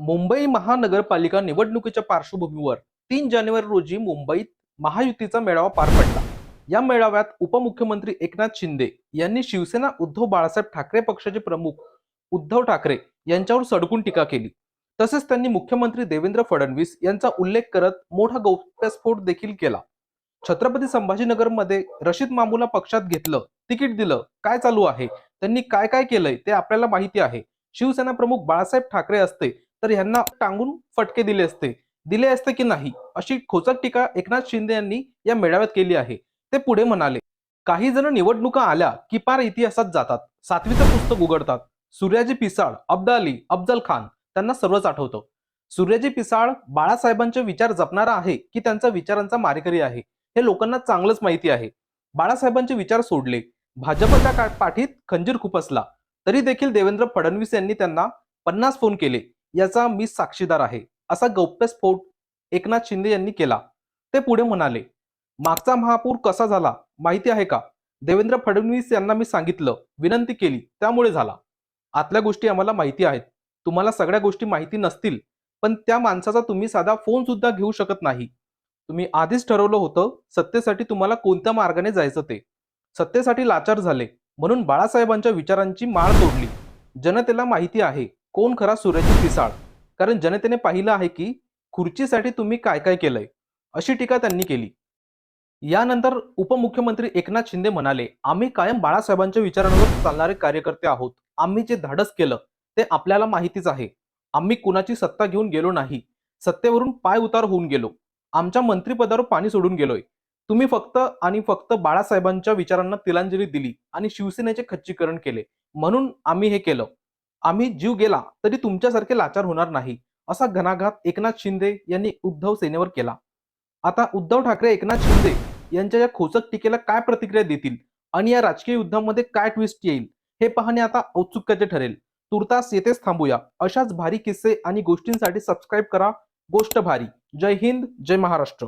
मुंबई महानगरपालिका निवडणुकीच्या पार्श्वभूमीवर तीन जानेवारी रोजी मुंबईत महायुतीचा मेळावा पार पडला. या मेळाव्यात उपमुख्यमंत्री एकनाथ शिंदे यांनी शिवसेना उद्धव बाळासाहेब ठाकरे पक्षाचे प्रमुख उद्धव ठाकरे यांच्यावर सडकून टीका केली. तसेच त्यांनी मुख्यमंत्री देवेंद्र फडणवीस यांचा उल्लेख करत मोठा गौप्यस्फोट देखील केला. छत्रपती संभाजीनगरमध्ये रशीद मामूला पक्षात घेतलं तिकीट दिलं काय चालू आहे त्यांनी काय काय केलंय ते आपल्याला माहिती आहे. शिवसेना प्रमुख बाळासाहेब ठाकरे असते तर यांना टांगून फटके दिले असते. दिले असते की नाही? अशी खोचक टीका एकनाथ शिंदे यांनी या मेळाव्यात केली आहे. ते पुढे म्हणाले काही जण निवडणुका आल्या की पार इतिहासात जातात. सातवीचं पुस्तक उघडतात. सूर्याजी पिसाळ अब्दा अली अफजल खान त्यांना सर्वच आठवतं. सूर्याजी पिसाळ बाळासाहेबांचे विचार जपणारा आहे की त्यांचा विचारांचा मारेकरी आहे? हे लोकांना चांगलंच माहिती आहे. बाळासाहेबांचे विचार सोडले. भाजपच्या पाठीत खंजीर खुपसला तरी देखील देवेंद्र फडणवीस यांनी त्यांना पन्नास फोन केले. याचा मी साक्षीदार आहे असा गौप्यस्फोट एकनाथ शिंदे यांनी केला. ते पुढे म्हणाले मागचा महापूर कसा झाला माहिती आहे का? देवेंद्र फडणवीस यांना मी सांगितलं विनंती केली त्यामुळे झाला. आतल्या गोष्टी आम्हाला माहिती आहेत. तुम्हाला सगळ्या गोष्टी माहिती नसतील पण त्या माणसाचा तुम्ही साधा फोन सुद्धा घेऊ शकत नाही. तुम्ही आधीच ठरवलं होतं सत्तेसाठी तुम्हाला कोणत्या मार्गाने जायचं ते. सत्तेसाठी लाचार झाले म्हणून बाळासाहेबांच्या विचारांची माळ तोडली. जनतेला माहिती आहे कोण खरा सूर्याची पिसाळ? कारण जनतेने पाहिलं आहे की खुर्चीसाठी तुम्ही काय काय केलंय? अशी टीका त्यांनी केली. यानंतर उपमुख्यमंत्री एकनाथ शिंदे म्हणाले आम्ही कायम बाळासाहेबांच्या विचारांवर चालणारे कार्यकर्ते आहोत. आम्ही जे धाडस केलं ते आपल्याला माहितीच आहे. आम्ही कुणाची सत्ता घेऊन गेलो नाही. सत्तेवरून पाय उतार होऊन गेलो. आमच्या मंत्रिपदावर पाणी सोडून गेलोय. तुम्ही फक्त आणि फक्त बाळासाहेबांच्या विचारांना तिलांजली दिली आणि शिवसेनेचे खच्चीकरण केले. म्हणून आम्ही हे केलं. आम्ही जीव गेला तरी तुमच्यासारखे लाचार होणार नाही असा घणाघात एकनाथ शिंदे यांनी उद्धव सेनेवर केला. आता उद्धव ठाकरे एकनाथ शिंदे यांच्या या खोचक टीकेला काय प्रतिक्रिया देतील आणि या राजकीय युद्धामध्ये काय ट्विस्ट येईल हे पाहणे आता औत्सुक्याचे ठरेल. तुर्तास येथेच थांबूया. अशाच भारी किस्से आणि गोष्टींसाठी सबस्क्राईब करा. गोष्ट भारी. जय हिंद जय महाराष्ट्र.